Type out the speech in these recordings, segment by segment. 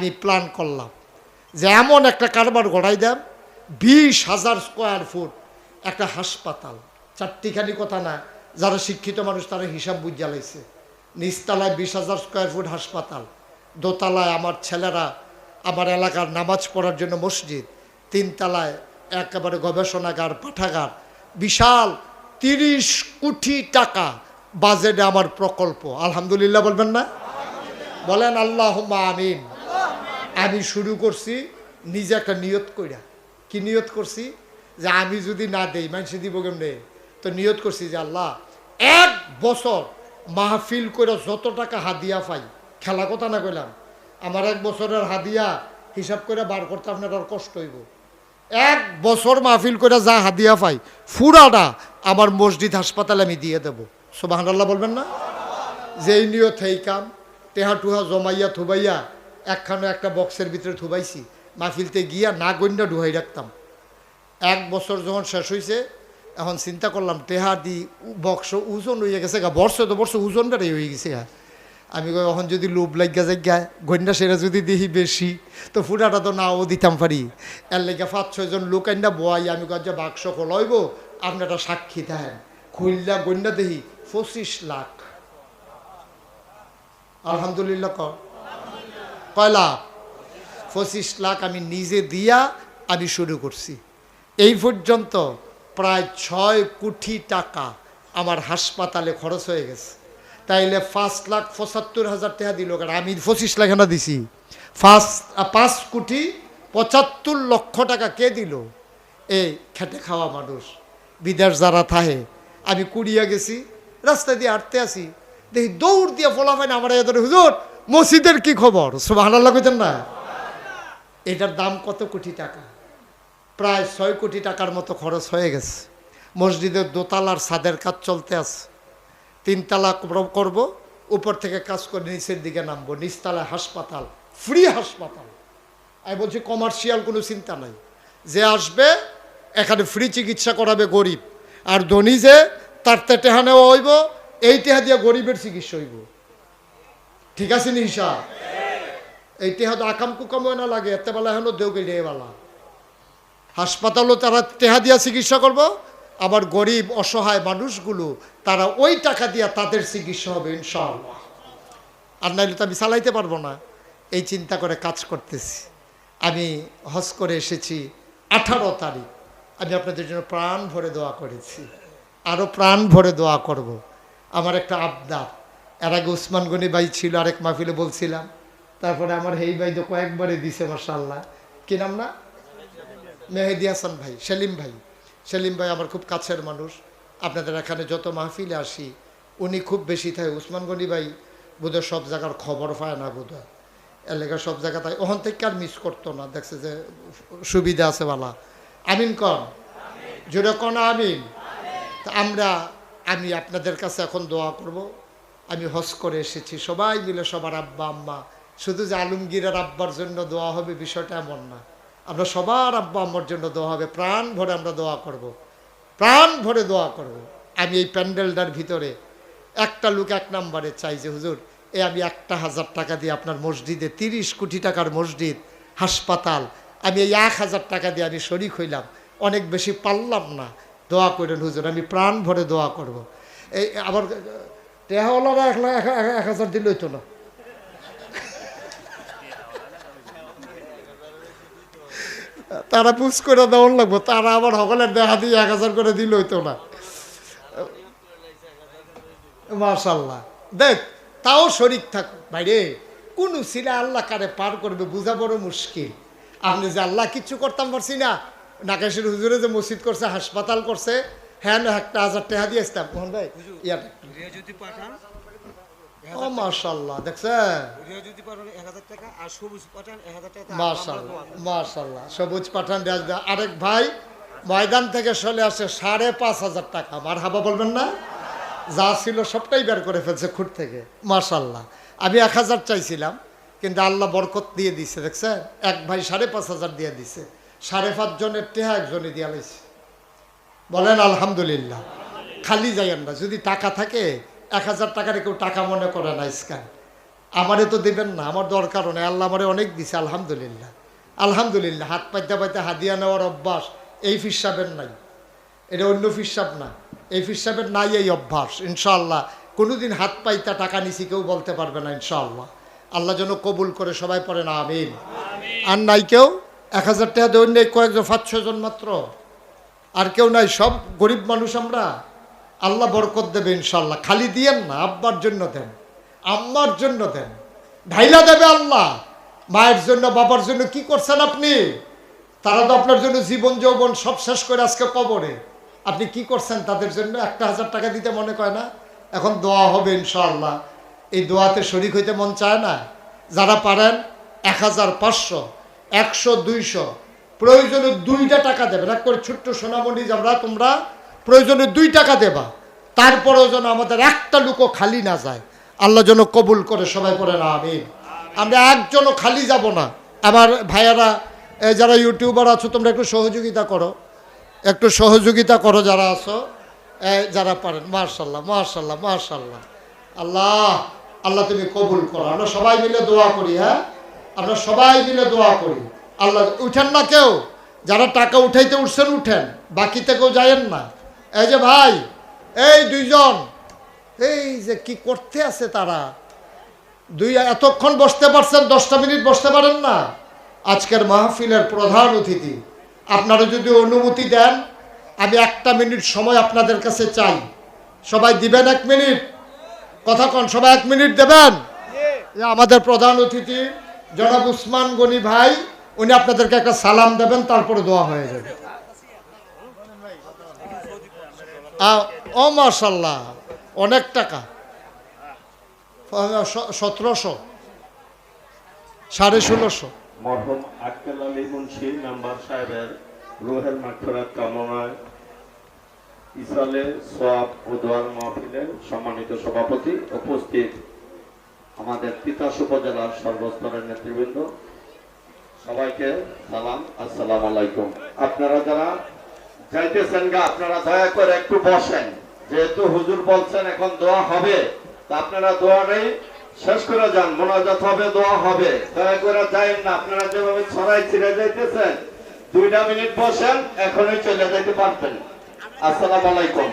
আমি প্ল্যান করলাম যে এমন একটা কারবার গড়াই দেন বিশ হাজার স্কোয়ার ফুট একটা হাসপাতাল। চারটিখানি কথা না, যারা শিক্ষিত মানুষ তারা হিসাব বুঝ জ্বালাইছে নিচতলায় বিশ হাজার স্কোয়ার ফুট হাসপাতাল, দোতলায় আমার ছেলেরা আমার এলাকার নামাজ পড়ার জন্য মসজিদ, তিনতলায় একেবারে গবেষণাগার, পাঠাগার। বিশাল তিরিশ কোটি টাকা বাজেটে আমার প্রকল্প। আলহামদুলিল্লাহ বলবেন না? বলেন আল্লাহ আমিন। আমি শুরু করছি নিজে একটা নিয়ত কইরা। কি নিয়ত করছি? যে আমি যদি না দেই মানুষ দিব কেমনে? তো নিয়ত করছি যে আল্লাহ, এক বছর মাহফিল করে যত টাকা হাদিয়া পাই, খেলা কথা না কইলাম, আমার এক বছরের হাদিয়া হিসাব করে বার করতে আপনার আর কষ্ট হইব। এক বছর মাহফিল করে যা হাদিয়া পাই, ফুরাটা আমার মসজিদ হাসপাতালে আমি দিয়ে দেবো। সোবাহ বলবেন না? যেই নিয়ত এই কাম, টেহা টুহা জমাইয়া থুবাইয়া একখানো একটা বক্সের ভিতরে থুবাইছি, মাহফিলতে গিয়া না গন্যা ডুহাই রাখতাম। এক বছর যখন শেষ হয়েছে এখন চিন্তা করলাম, টেহা দি বক্স ওজন হয়ে গেছে গা, বর্ষ তো বর্ষ ওজন বেড়ে হয়ে গেছে গা। আমি এখন যদি লোভ লাগিয়া যাই গা গন্যা সেরা যদি দেখি বেশি, তো ফুটাটা তো নাও দিতাম পারি। এর লেগে পাঁচ ছয়জন লোক আইনা বয়াই, আমি যে বাক্স খোলাইব আপনারা সাক্ষী থাকেন খুললা গন্যা দেখি পঁচিশ লাখ। আলহামদুলিল্লাহ ক কয় লাখ পঁচিশ লাখ আমি নিজে দিয়া আমি শুরু করছি। এই পর্যন্ত প্রায় ছয় কোটি টাকা আমার হাসপাতালে খরচ হয়ে গেছে। তাইলে পাঁচ লাখ পঁচাত্তর হাজার টাকা দিল কারণ আমি পঁচিশ লাখ না দিছি? পাঁচ পাঁচ কোটি পঁচাত্তর লক্ষ টাকা কে দিল? এই খেটে খাওয়া মানুষ, বিদেশ যারা থাহে আমি কুড়িয়া গেছি, রাস্তা দিয়ে হাঁটতে আসি। দেখি দৌড় দিয়ে ফলা হয় না আমার এদের হুজুর মসজিদের কি খবর? সুবাহ কইতেন না? এটার দাম কত কোটি টাকা? প্রায় ছয় কোটি টাকার মতো খরচ হয়ে গেছে। মসজিদের দোতলার ছাদের কাজ চলতে আছে। তিনতলা কর- করব, উপর থেকে কাজ করে নিচের দিকে নামবো। নিচতলায় হাসপাতাল ফ্রি হাসপাতাল। আমি বলছি কমার্শিয়াল কোনো চিন্তা নাই। যে আসবে, এখানে ফ্রি চিকিৎসা করাবে গরিব। আর ধনী যে, তার তে টেহা নেওয়া হইব, এই টেহা দিয়ে গরিবের চিকিৎসা হইব। ঠিক আছে নি হিসাব এই টেহা আকাম কুকাম না লাগে, এতে বেলা হেন দেও গেলে হাসপাতালও তারা টেহা দিয়া চিকিৎসা করব, আবার গরিব, অসহায় মানুষগুলো, তারা ওই টাকা দিয়া তাদের চিকিৎসা হবে, ইনশাআল্লাহ। আর নাইলে তো আমি চালাইতে পারব না। এই চিন্তা করে কাজ করতেছি। আমি হজ করে এসেছি আঠারো তারিখ। আমি আপনাদের জন্য প্রাণ ভরে দোয়া করেছি। আরও প্রাণ ভরে দোয়া করব। আমার একটা আবদার। এর আগে উসমান গনি ভাই ছিল, আরেক মাহফিলে বলছিলাম। তারপরে আমার হেই ভাই তো কয়েকবারে দিছে মার্শাল্লাহ কি নাম না? মেহেদি হাসান ভাই, সেলিম ভাই। সেলিম ভাই আমার খুব কাছের মানুষ। আপনাদের এখানে যত মাহফিলে আসি, উনি খুব বেশি থাকে। উসমান গনি ভাই বোধহয় সব জায়গার খবর পায় না বোধহয়। এলাকা সব জায়গা তাই ওখান থেকে আর মিস করতো না। দেখছে যে সুবিধা আছে বালা। আমিন কন? জোরে কন আমিন। তা আমরা, আমি আপনাদের কাছে এখন দোয়া করব। আমি হজ করে এসেছি সবাই মিলে সবার আব্বা, আম্মা শুধু যে আলমগীরের আব্বার জন্য দোয়া হবে বিষয়টা এমন না আমরা সবার আব্বা, আম্মার জন্য দোয়া হবে প্রাণ ভরে আমরা দোয়া করব। প্রাণ ভরে দোয়া করব। আমি এই প্যান্ডেলটার ভিতরে একটা লোক এক নাম্বারে চাই যে, হুজুর, এ আমি একটা হাজার টাকা দিয়ে আপনার মসজিদে তিরিশ কোটি টাকার মসজিদ, হাসপাতাল, আমি এই এক হাজার টাকা দিয়ে আমি শরিক হইলাম অনেক বেশি পারলাম না দোয়া করেন হুজুর, আমি প্রাণ ভরে দোয়া করব। এই আবার এক লাখ এক- হাজার না তারা পুষ করে দেওয়ার লাগবো তারা আবার সকলের দেখা দিয়ে এক হাজার করে দিল হইতো না মার্শাল্লাহ দেখ, তাও শরিক থাক বাইরে কোন ছিলা আল্লাহ কারে পার করবে বোঝা বড় মুশকিল। আপনি যে আল্লাহ কিচ্ছু করতাম পারছি না। নাকেশের হুজুরে যে মসজিদ করছে, হাসপাতাল করছে হ্যাঁ একটা হাজার টাকা দিয়ে আসতাম। মোহন ভাই ইয়ার রিয়াজুদ্দি পাঠান ও মার্শাল্লাহ দেখছে রিয়াজুদ্দি পাঠান এক হাজার টাকা আর সবুজ পাঠান এক হাজার টাকা। মার্শাল্লাহ মার্শাল্লাহ সবুজ পাঠান আরেক ভাই ময়দান থেকে চলে আসে সাড়ে পাঁচ হাজার টাকা। মার হাবা বলবেন না? যা ছিল সবটাই বের করে ফেলছে খুঁট থেকে। মার্শাল্লাহ আমি এক হাজার চাইছিলাম কিন্তু আল্লাহ বরকত দিয়ে দিছে দেখছেন? এক ভাই সাড়ে পাঁচ হাজার দিয়ে দিছে। সাড়ে পাঁচ জনের টেহা একজনে দিয়া লাইছে। বলেন আলহামদুলিল্লাহ। খালি যাইয়েন না। যদি টাকা থাকে, এক হাজার টাকার কেউ টাকা মনে করে না স্ক্যান আমারে তো দেবেন না, আমার দরকার নেই। আল্লাহ আমারে অনেক দিছে, আলহামদুলিল্লাহ। আলহামদুলিল্লাহ, হাত পাইতে পাইতে হাদিয়া নেওয়ার অভ্যাস এই ফিসাবের নাই। এটা অন্য ফিসাব না। এই ফিসাবের নাই এই অভ্যাস, ইনশাআল্লাহ। কোনোদিন হাত পাইতা টাকা নিছি, কেউ বলতে পারবে না, ইনশাআল্লাহ। আল্লাহ যেন কবুল করে সবাই পড়ে না আমিন। আর নাই কেউ? এক হাজার টাকা নেই, কয়েকজন, পাঁচ ছজন মাত্র? আর কেউ নাই? সব গরিব মানুষ আমরা? আল্লাহ বরকত দেবে ইনশাল্লাহ খালি দিয়েন না, আব্বার জন্য দেন, আম্মার জন্য দেন। ঢাইলা দেবে আল্লাহ। মায়ের জন্য, বাবার জন্য কি করছেন আপনি? তারা তো আপনার জন্য জীবন, যৌবন সব শেষ করে আজকে কবরে। আপনি কি করছেন তাদের জন্য? একটা হাজার টাকা দিতে মনে করে না? এখন দোয়া হবে ইনশাআল্লাহ। এই দোয়াতে শরিক হইতে মন চায় না? যারা পারেন, এক হাজার পাঁচশো, একশো, দুইশো, প্রয়োজনে দুইটা টাকা দেবেন। এক করে ছোট্ট সোনামণি আমরা তোমরা প্রয়োজনে দুই টাকা দেবা। তারপরেও যেন আমাদের একটা লুকো খালি না যায়। আল্লাহ যেন কবুল করে সবাই পড়ে না আমি আমরা একজনও খালি যাব না। আমার ভাইয়ারা যারা ইউটিউবার আছো, তোমরা একটু সহযোগিতা করো। একটু সহযোগিতা করো যারা আছো যারা পারেন। মার্শাল্লাহ মার্শাল্লাহ মার্শাল্লাহ আল্লাহ আল্লাহ তুমি কবুল করো। আমরা সবাই মিলে দোয়া করি হ্যাঁ? আমরা সবাই মিলে দোয়া করি। আল্লাহ, উঠেন না কেউ? যারা টাকা উঠাইতে উঠছেন, উঠেন। বাকিতে কেউ যায়েন না। এই যে ভাই, এই দুইজন, এই যে কি করতে আছে তারা? দুই এতক্ষণ বসতে পারছেন, দশটা মিনিট বসতে পারেন না। আজকের মাহফিলের প্রধান অতিথি, আপনারা যদি অনুমতি দেন, আমি একটা মিনিট সময় আপনাদের কাছে চাই। সবাই দিবেন এক মিনিট? কথা কন, সবাই এক মিনিট দেবেন? আমাদের প্রধান অতিথি, জনাব উসমান গনি ভাই, উনি আপনাদেরকে একটা সালাম দেবেন, তারপরে দোয়া হয়ে যাবে। ও মাশাল্লাহ, অনেক টাকা। সতেরোশো, সাড়ে ষোলোশো। সাহেবের সম্মানিত সভাপতি উপস্থিত আমাদের উপজেলার সর্বস্তরের সবাইকে সালাম, আসসালাম আলাইকুম। আপনারা যারা যাইতেছেন গা আপনারা দয়া করে একটু বসেন। যেহেতু হুজুর বলছেন এখন দোয়া হবে তা আপনারা দোয়াটাই শেষ করে যান। মোনাজাত হবে দোয়া হবে। দয়া করে যাইন না আপনারা যেভাবে ছড়াই ছিঁড়ে যাইতেছেন দুইটা মিনিট বসেন এখনই চলে যাইতে পারবেন। আসসালাম আলাইকুম।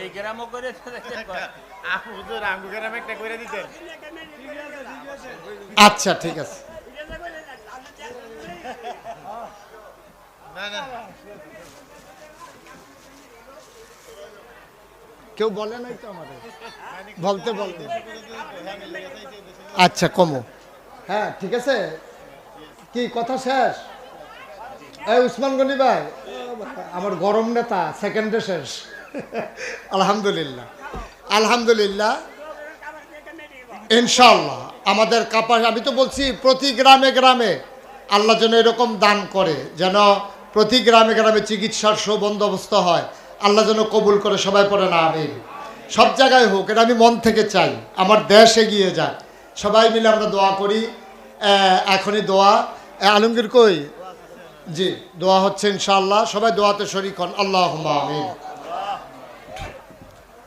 এই গ্রামও করে হুজুর আঙ্গু গ্রামে একটা করে দিতেন। আচ্ছা ঠিক আছে। না না। কেউ বলে নাই তো আমাদের? বলতে বলতে। আচ্ছা কমো। হ্যাঁ ঠিক আছে। কি কথা শেষ? এই উসমান গনি ভাই আমার গরম নেতা সেকেন্ডে শেষ। আলহামদুলিল্লাহ। আলহামদুলিল্লাহ। ইনশাল্লাহ আমাদের কাপাস, আমি তো বলছি প্রতি গ্রামে গ্রামে আল্লাহ যেন এরকম দান করে, যেন প্রতি গ্রামে গ্রামে চিকিৎসার সুবন্দোবস্ত হয়। আল্লাহ যেন কবুল করে, সবাই পড়ে না আমি সব জায়গায় হোক, এটা আমি মন থেকে চাই, আমার দেশ এগিয়ে যায় সবাই মিলে আমরা দোয়া করি। এখনই দোয়া। আলমগীর কই? জি, দোয়া হচ্ছে ইনশাআল্লাহ, সবাই দোয়াতে শরিক হন। আল্লাহ আমিন।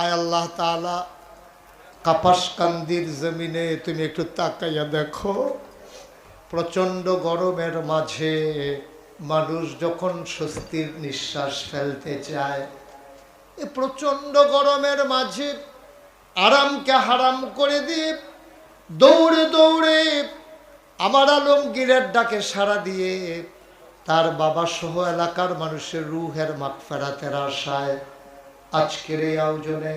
আয় আল্লাহ তালা কাপাসকান্দির জমিনে তুমি একটু তাকাইয়া দেখো। প্রচণ্ড গরমের মাঝে মানুষ যখন স্বস্তির নিঃশ্বাস ফেলতে চায়, এ প্রচণ্ড গরমের মাঝে আরামকে হারাম করে দিয়ে দৌড়ে দৌড়ে আমার আলমগীরের ডাকে সাড়া দিয়ে তার বাবা সহ এলাকার মানুষের রুহের মাঠ ফেরাতের আশায় আজকের এই আয়োজনে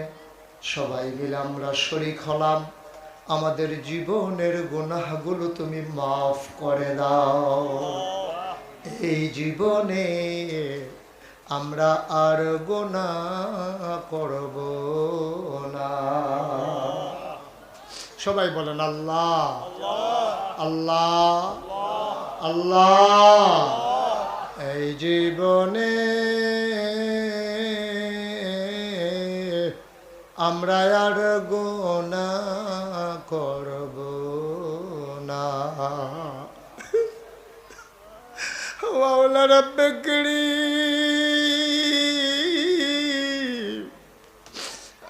সবাই মিলে আমরা শরিক হলাম। আমাদের জীবনের গুনাহগুলো তুমি মাফ করে দাও। এই জীবনে আমরা আর গোনা করব না। সবাই বলেন আল্লাহ আল্লাহ আল্লাহ। এই জীবনে আমরা আর গোনা করব না। মাওলা রব্বে করিম,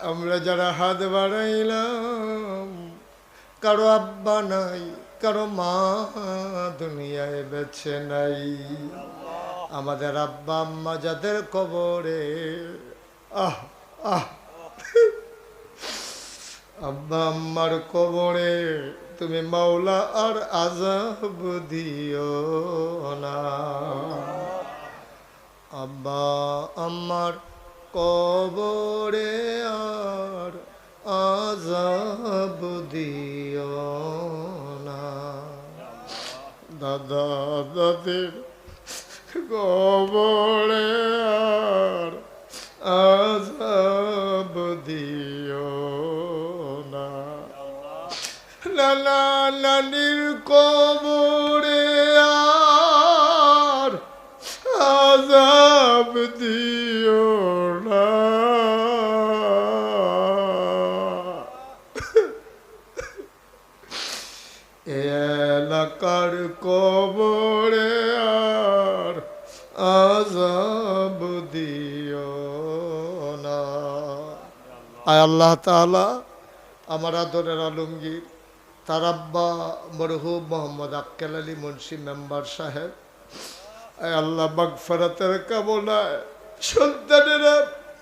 আমরা যারা হাত বাড়াইলাম কারও আব্বা নাই কারও মা দুনিয়ায় বেছে নাই। আমাদের আব্বা আম্মা যাদের কবরে আহ আহ আব্বা আম্মার কবরে তুমি মাওলা আর আজাব দিও না। আব্বা আম্মার কবরে আর আজাব দিও না। দাদা দাদির কবরে নানির কবরে আর আজাব দিও না। এলাকার কবরে আর আজাব দিও না। আয় আল্লাহ তাআলা আমার আদরের আলমগীর তার আব্বা মোহাম্মদ আক্কেল আলী মুন্সি মেম্বার সাহেব। আল্লাহ বাগফরাতের কামনায় সন্তানেরা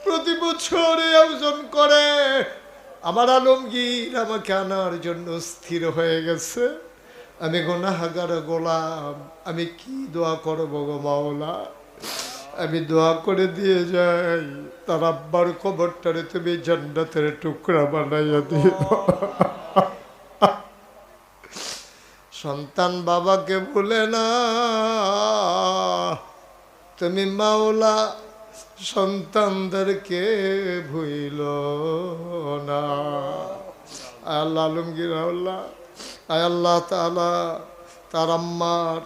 প্রতি বছর আয়োজন করে। আমার আলমগীর আমাকে আনার জন্য স্থির হয়ে গেছে। আমি গোনাহাগার গোলাম। আমি কি দোয়া করব গো মাওলা? আমি দোয়া করে দিয়ে যাই। তার আব্বার কবরটারে তুমি জান্নাতের টুকরা বানাইয়া দিও। সন্তান বাবাকে ভুলে না। তুমি মাওলা, সন্তানদেরকে ভুইল না। আল্লাহ আলমগীর আল্লাহ আয় আল্লাহ তালা তার আম্মার,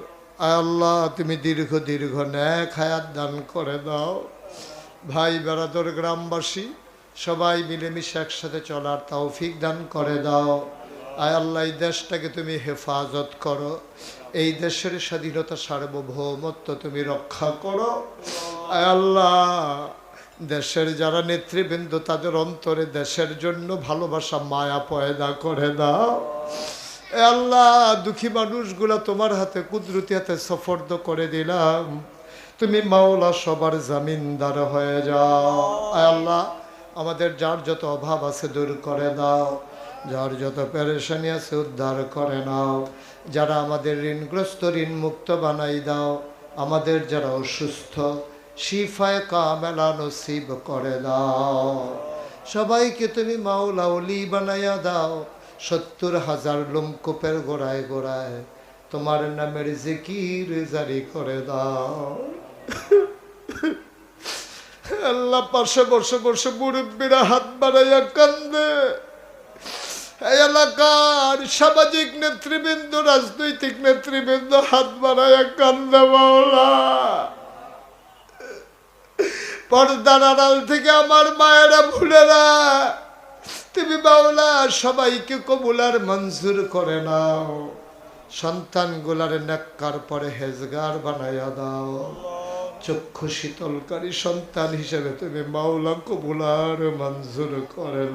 আয় আল্লাহ তুমি দীর্ঘ দীর্ঘ ন্যাক হায়াত দান করে দাও। ভাই বেড়াদর গ্রামবাসী, সবাই মিলেমিশে একসাথে চলার তৌফিক দান করে দাও। আয় আল্লাহ, এই দেশটাকে তুমি হেফাজত করো। এই দেশের স্বাধীনতা সার্বভৌমত্ব তুমি রক্ষা করো। আয় আল্লাহ, দেশের যারা নেতৃবৃন্দ, তাদের অন্তরে দেশের জন্য ভালোবাসা, মায়া পয়দা করে দাও। আল্লাহ, দুঃখী মানুষগুলা তোমার হাতে কুদরতি হাতে সফর্দ করে দিলাম। তুমি মাওলা সবার জামিনদার হয়ে যাও। আয় আল্লাহ আমাদের যার যত অভাব আছে দূর করে দাও যার যত পেরেশানি আছে উদ্ধার করে নাও। যারা আমাদের ঋণগ্রস্ত ঋণ মুক্ত বানাই দাও, আমাদের যারা অসুস্থ, শিফায় কামেলা নসিব করে দাও সবাইকে তুমি মাওলা অলি বানাইয়া দাও। সত্তর হাজার লোমকূপের গোড়ায় গোড়ায় তোমার নামের জিকির জারি করে দাও। আল্লাহ পাশে বসে বসে মুরব্বীরা হাত বাড়াইয়া কান্দে। এলাকার সামাজিক নেতৃবৃন্দ, রাজনৈতিক নেতৃবৃন্দ হাত বাড়াইয়া কান্দে মাওলা। পর্দার আড়াল থেকে আমার মায়েরা ভুলেরা তুমি বাউলা সবাইকে কবুলার মঞ্জুর করে নাও। সন্তান সন্তানগুলার নেককার পরে হেজগার বানাইয়া দাও। চক্ষু শীতলকারী সন্তান হিসেবে তুমি মাওলা কবুলার মঞ্জুর করে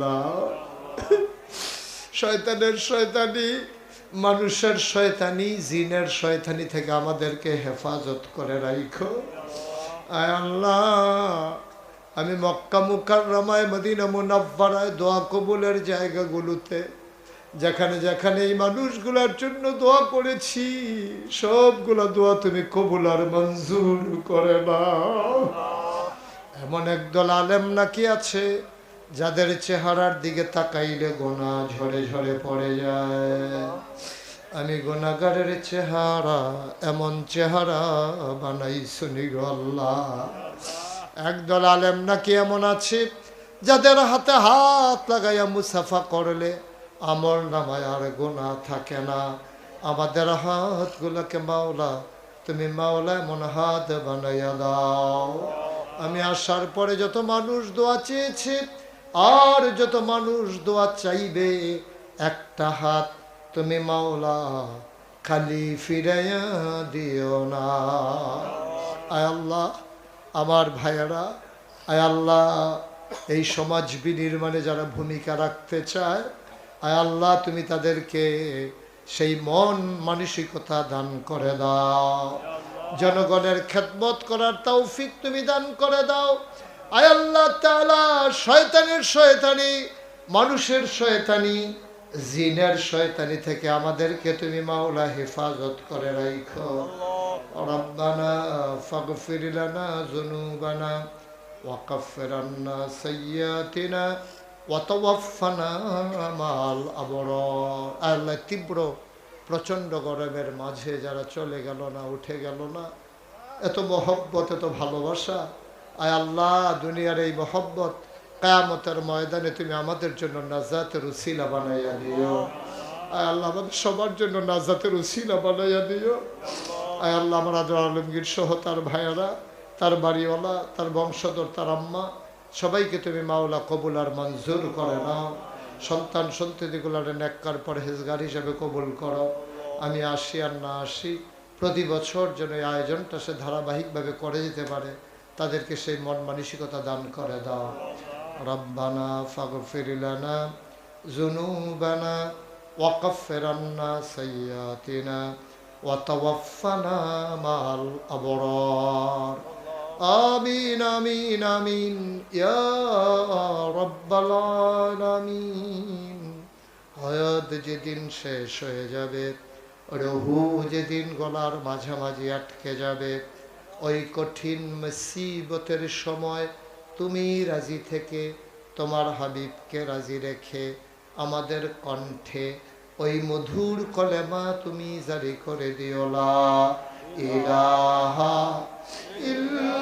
শয়তানের শয়তানি, মানুষের শয়তানি, জিনের শয়তানি থেকে আমাদেরকে হেফাজত করে রাখো আল্লাহ, আমি মক্কা মুখার রমায় মদিনা মুনাফারায় দোয়া কবুলের জায়গাগুলোতে যেখানে যেখানে এই মানুষগুলোর জন্য দোয়া করেছি, সবগুলো দোয়া তুমি কবুল আর মঞ্জুর করে নাও। এমন একদল আলেম নাকি আছে, যাদের চেহারার দিকে তাকাইলে গোনা ঝরে ঝরে পড়ে যায়। আমি গোনাগারের চেহারা, এমন চেহারা বানাই শুনি গো আল্লাহ। একদল আলেম নাকি এমন আছে, যাদের হাতে হাত লাগাইয়া মুসাফা করলে আমল নামায় আর গোনা থাকে না। আমাদের হাতগুলোকে মাওলা, তুমি মাওলা এমন হাত বানাইয়া দাও। আমি আসার পরে যত মানুষ দোয়া চেয়েছে, আর যত মানুষ দোয়া চাইবে, একটা হাত তুমি মাওলা খালি ফিরাইয়া দিও না। আয় আল্লাহ, আমার ভাইয়ারা, আয় আল্লাহ, এই সমাজ বিনির্মাণে যারা ভূমিকা রাখতে চায় আয় আল্লাহ তুমি তাদেরকে সেই মন মানসিকতা দান করে দাও জনগণের খেদমত করার তৌফিক তুমি দান করে দাও আয় আল্লাহ তাআলা শয়তানের শয়তানি মানুষের শয়তানি জিনের শয়তানি থেকে আমাদেরকে তুমি মাওলা হেফাজত করে রাখো ربنا فاغفر لنا ذنوبنا وكفر عنا سيئاتنا আল্লাহ তীব্র, প্রচণ্ড গরমের মাঝে যারা চলে গেল না, উঠে গেল না, এত মহব্বত, এত ভালোবাসা। আয় আল্লাহ, দুনিয়ার এই মহব্বত, কায়ামতের ময়দানে তুমি আমাদের জন্য নাজাতের উসিলা বানাইয়া দিও। আয় আল্লাহ, আমাদের সবার জন্য নাজাতের উসিলা বানাইয়া দিও। আয় আল্লাহ, আমার আজর আলমগীর সহ তার ভাইয়ারা, তার বাড়িওয়ালা, তার বংশধর, তার আম্মা সবাইকে তুমি মাওলা কবুল আর মঞ্জুর করে নাও। সন্তান সন্ততিগুলার নেককার পরহেজগার হিসাবে কবুল করো। আমি আসি আর না আসি, প্রতি বছর যেন এই আয়োজনটা সে ধারাবাহিকভাবে করে যেতে পারে, তাদেরকে সেই মন মানসিকতা দান করে দাও। রব্বানা ফাগর ফেরিলানা জুনু ফিরিলানা জুনুবানা ওয়াকফেরান্না সৈয়াতিনা ওয়াতওয়াফানা মাল আবরার। আমিন আমিন আমিন, ইয়া যেদিন শেষ হয়ে যাবে, রহু যেদিন গলার মাঝামাঝি আটকে যাবে, ওই কঠিন মুসিবতের সময় তুমি রাজি থেকে তোমার হাবিবকে রাজি রেখে আমাদের কণ্ঠে ওই মধুর কলেমা তুমি জারি করে দিওলা। ইলাহা ইল্লা